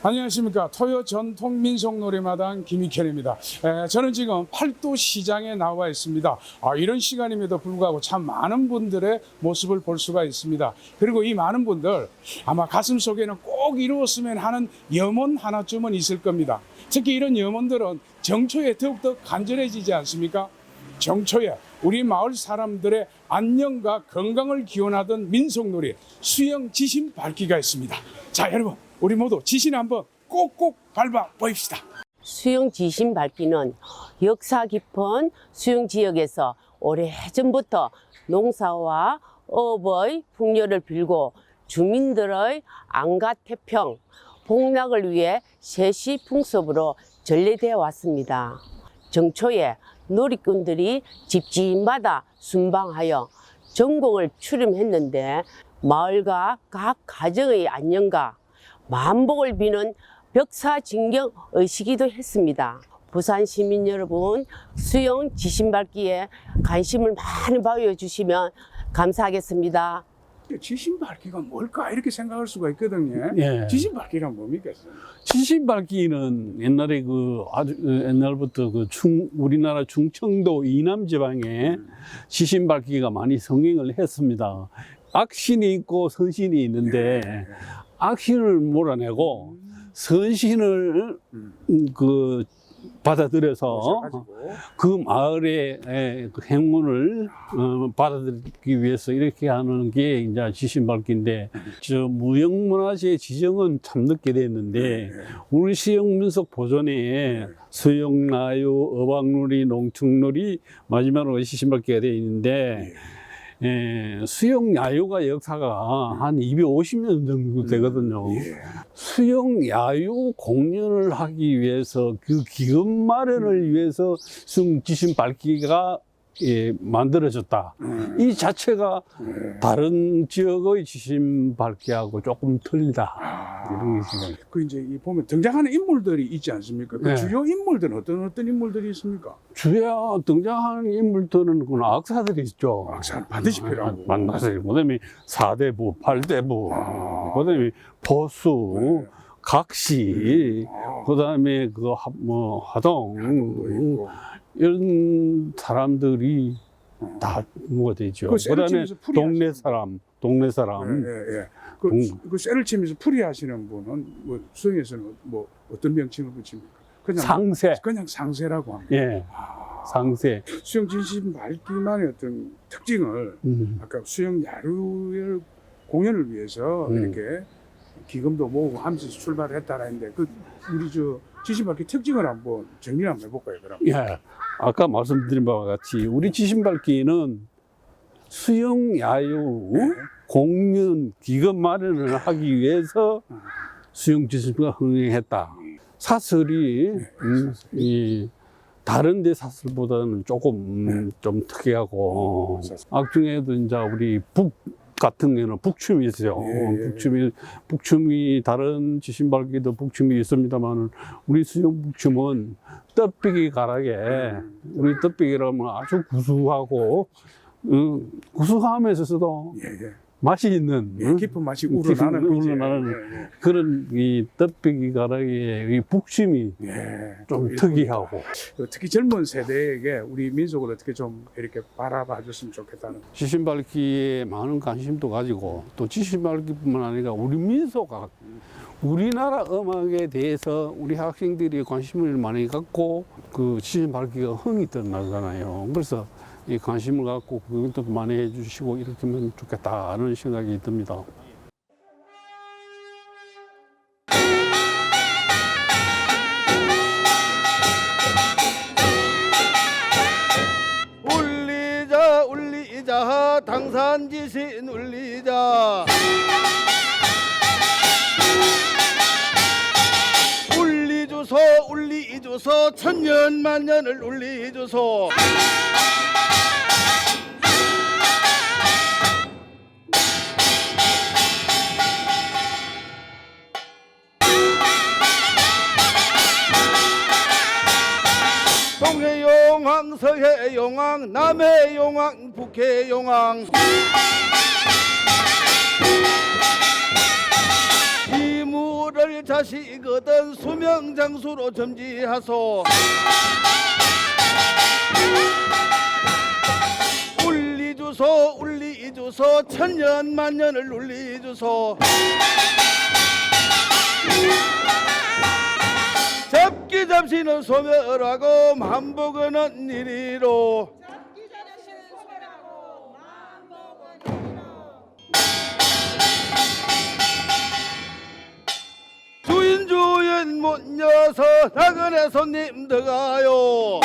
안녕하십니까 토요 전통 민속 노래마당 김익현입니다. 에, 저는 지금 팔도 시장에 나와 있습니다. 아, 이런 시간임에도 불구하고 참 많은 분들의 모습을 볼 수가 있습니다. 그리고 이 많은 분들 아마 가슴 속에는 꼭 이루었으면 하는 염원 하나쯤은 있을 겁니다. 특히 이런 염원들은 정초에 더욱더 간절해지지 않습니까? 정초에 우리 마을 사람들의 안녕과 건강을 기원하던 민속놀이 수영 지신 밝기가 있습니다. 자 여러분 우리 모두 지신 한번 꼭꼭 밟아 보입시다. 수영 지신 밝기는 역사 깊은 수영 지역에서 오래전부터 농사와 어업의 풍요를 빌고 주민들의 안가 태평, 복락을 위해 세시 풍습으로 전래되어 왔습니다. 정초에 놀이꾼들이 집집마다 순방하여 전공을 출임했는데 마을과 각 가정의 안녕과 만복을 비는 벽사진경 의식이기도 했습니다. 부산 시민 여러분 수영 지신밟기에 관심을 많이 보여주시면 감사하겠습니다. 지신 밝기가 뭘까 이렇게 생각할 수가 있거든요. 예. 지신 밝기가 뭡니까? 지신 밝기는 옛날에 그 아주 그 옛날부터 그 충, 우리나라 충청도 이남 지방에 지신 밝기가 많이 성행을 했습니다. 악신이 있고 선신이 있는데 악신을 몰아내고 선신을 음. 그 받아들여서 그 마을의 에, 그 행운을 어, 받아들이기 위해서 이렇게 하는 게 이제 지신밟기인데 저 무형문화재 지정은 참 늦게 됐는데 우리 시영민속 보존에 수영나유, 어박놀이, 농축놀이 마지막으로 지신밟기가 되어 있는데 에, 수영 야유가 역사가 한 250년 정도 되거든요. 예. 수영 야유 공연을 하기 위해서 그 기금 마련을 위해서 수영 지신 밝기가 예, 만들어졌다. 음. 이 자체가 예. 다른 지역의 지신 밝기하고 조금 틀리다. 아, 이런 게 지금. 그 이제 이 보면 등장하는 인물들이 있지 않습니까? 그 네. 주요 인물들은 어떤 어떤 인물들이 있습니까? 주요 등장하는 인물들은 그 악사들이 있죠. 악사는 반드시 필요하고. 만나서 그다음에 사대부, 팔대부, 아. 그다음에 보수, 각시, 아, 그 다음에 그 하, 뭐 하동. 이런 사람들이 다 뭐가 되죠. 그 그다음에 치면서 풀이 동네 사람, 동네 사람. 예, 예, 예. 그, 동- 그 셀을 치면서 풀이하시는 분은 뭐 수영에서는 뭐 어떤 명칭을 붙입니까? 그냥 상세. 그냥 상세라고 합니다. 예, 아, 상세. 수영 진심 밝기만의 어떤 특징을 음. 아까 수영 야류를 공연을 위해서 음. 이렇게 기금도 모으고 하면서 출발을 했다라 했는데 그 우리 저 지심 밝기 특징을 한번 정리를 한번 해볼까요, 그럼? 예. 아까 말씀드린 바와 같이 우리 지신밟기는 수영 야유 네. 공연 기금 마련을 하기 위해서 음. 수영 지신가 흥행했다. 사설이 네, 음, 이 다른 데 사설보다는 조금 음, 좀 특이하고. 악중에도 이제 우리 북 같은 경우는 북춤이 있어요. 예, 예. 북춤이 북춤이 다른 지신발기도 북춤이 있습니다만 우리 수영 북춤은 떡배기 가락에 음. 우리 떡배기라면 아주 구수하고 음, 구수하면서도 예, 예. 맛이 있는 예, 음, 깊은 맛이 우러나는 거지. 우러나는 예, 그런 이 떡배기 가락의 이 북춤이 예. 예. 좀 일- 특이하고 특히 젊은 세대에게 우리 민속을 어떻게 좀 이렇게 바라봐 줬으면 좋겠다는 지신밟기에 많은 관심도 가지고 또 지신밟기뿐만 아니라 우리 민소가 우리나라 음악에 대해서 우리 학생들이 관심을 많이 갖고 그 지신밟기가 흥이 떠나잖아요. 그래서 이 관심을 갖고 그것도 많이 해주시고 이렇게 하면 좋겠다 하는 생각이 듭니다. 울리자 울리자 당산지신 울리자 울리주소 천년만년을 울리주소 용왕 서해 용왕 남해 용왕 북해 용왕. 이무 장수를 자시거든 수명 장수로 점지하소. 울리주소 울리주소 천년 만년을 울리주소 잡기 잡시는 소멸하고 만복은 이리로. 주인 주인 문 여서 나그네 손님 들어가요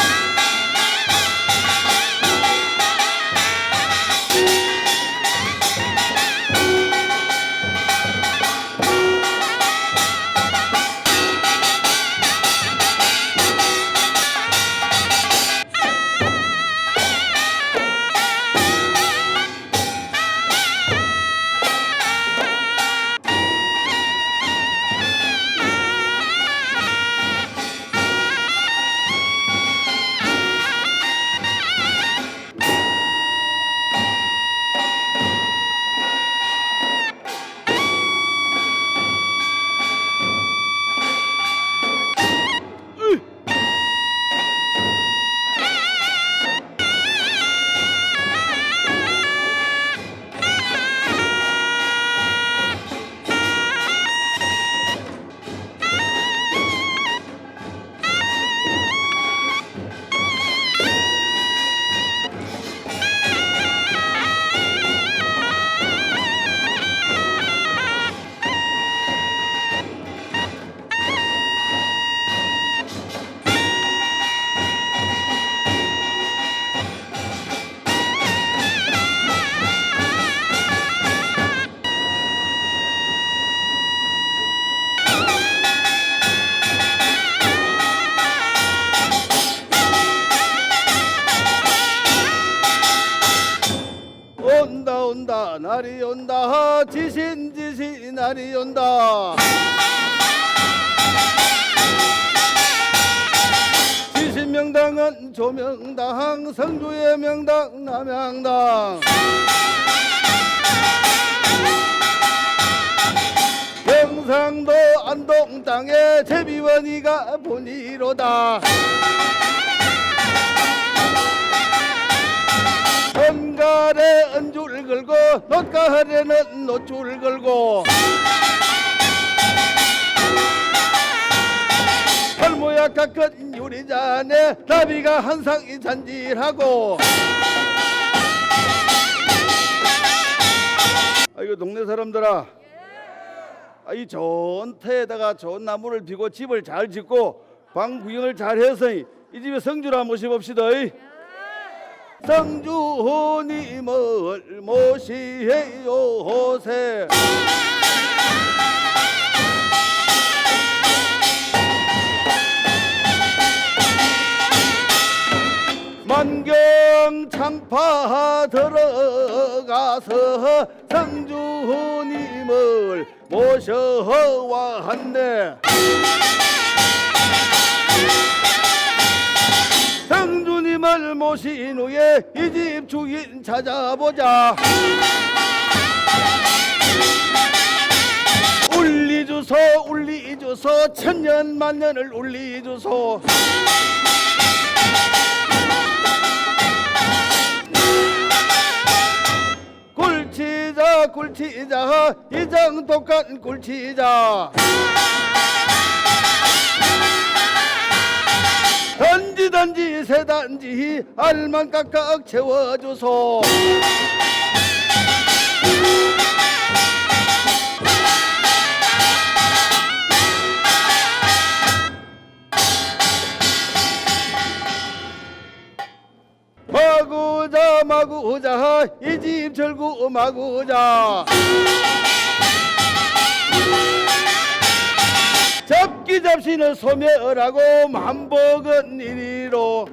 날이 온다. 지신 지신 날이 온다. 지신 명당은 조명당 성주의 명당 남양당. 경상도 안동 땅에 제비원이가 본이로다 선갈에 은줄 걸고 놋가을에는 놋줄 걸고. 털모야 깎은 유리잔에 나비가 한상이 잔질하고. 아이고 동네 사람들아. 아, 이 좋은 터에다가 좋은 나무를 피고 집을 잘 짓고 방 구경을 잘 해서 이 집에 성주라 모셔봅시다. 이. 성주님을 모시해요세. 만경 창파 들어가서 성주님을 모셔왔네. 성주 님을 모신 후에 이 집 주인 찾아보자. 울리주소 울리주소 천년 만년을 울리주소. 굴치자 굴치자 이장 독한 굴치자 던지 던지 세 단지 알만 깍깍 채워주소. 마구자 마구자 이 집 절구 마구자 잡기 잡시는 소멸하고 만복은 이리로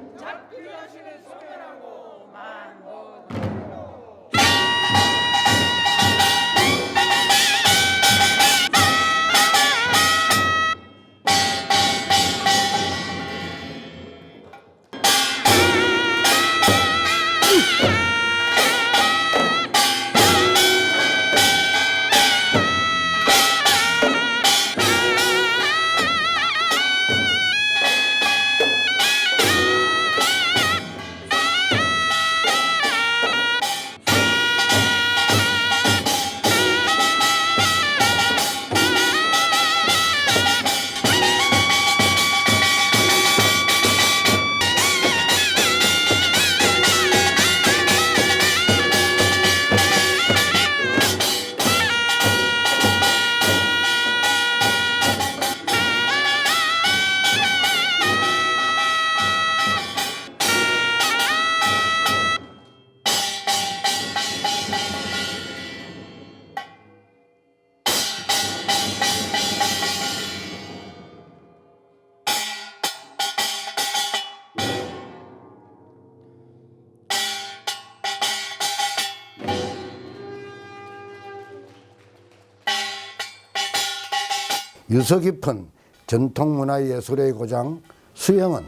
유서 깊은 전통문화예술의 고장 수영은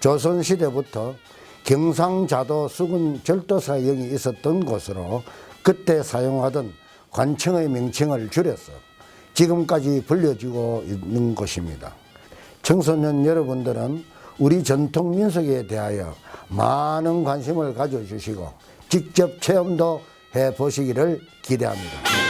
조선시대부터 경상자도 수군 절도사형이 있었던 곳으로 그때 사용하던 관청의 명칭을 줄여서 지금까지 불려지고 있는 곳입니다. 청소년 여러분들은 우리 전통 민속에 대하여 많은 관심을 가져주시고 직접 체험도 해 보시기를 기대합니다.